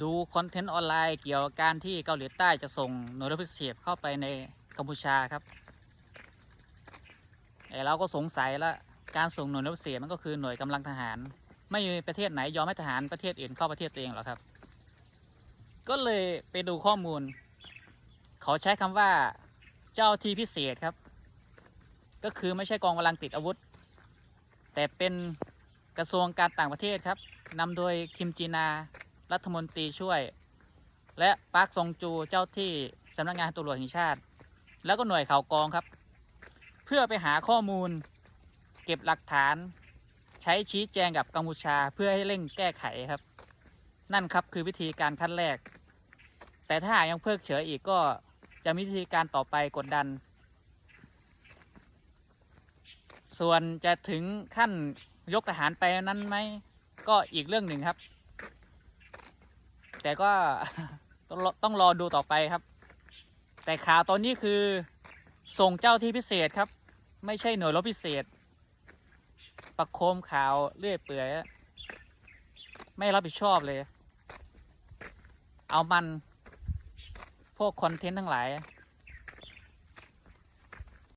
ดูคอนเทนต์ออนไลน์เกี่ยวกับการที่เกาหลีใต้จะส่งหน่วยรบพิเศษเข้าไปในกัมพูชาครับไอเราก็สงสัยละการส่งหน่วยรบพิเศษมันก็คือหน่วยกำลังทหาร ไม่มีประเทศไหนยอมให้ทหารประเทศอื่นเข้าประเทศตัวเองหรอกครับ ก็เลยไปดูข้อมูล เขาใช้คำว่าเจ้าที่พิเศษครับ ก็คือไม่ใช่กองกำลังติดอาวุธ แต่เป็นกระทรวงการต่างประเทศครับนำโดยคิมจีนา รัฐมนตรีช่วย และปาร์คซงจูเจ้าที่สำนักงานตำรวจแห่งชาติ แล้วก็หน่วยข่าวกองครับ เพื่อไปหาข้อมูล เก็บหลักฐาน ใช้ชี้แจงกับกัมพูชาเพื่อให้เร่งแก้ไขครับ นั่นครับคือวิธีการขั้นแรก แต่ถ้ายังเพิกเฉยอีกก็จะมีวิธีการต่อไปกดดัน ส่วนจะถึงขั้นยกทหารไปนั้นไหมก็อีกเรื่องหนึ่งครับ แต่ก็ต้องรอต้องรอดูต่อไปครับ แต่ข่าวตอนนี้คือส่งเจ้าที่พิเศษครับ ไม่ใช่หน่วยรบพิเศษ ประโคมข่าวเลื่อยเปื่อยไม่รับผิดชอบเลย เอามัน พวกคอนเทนต์ทั้งหลาย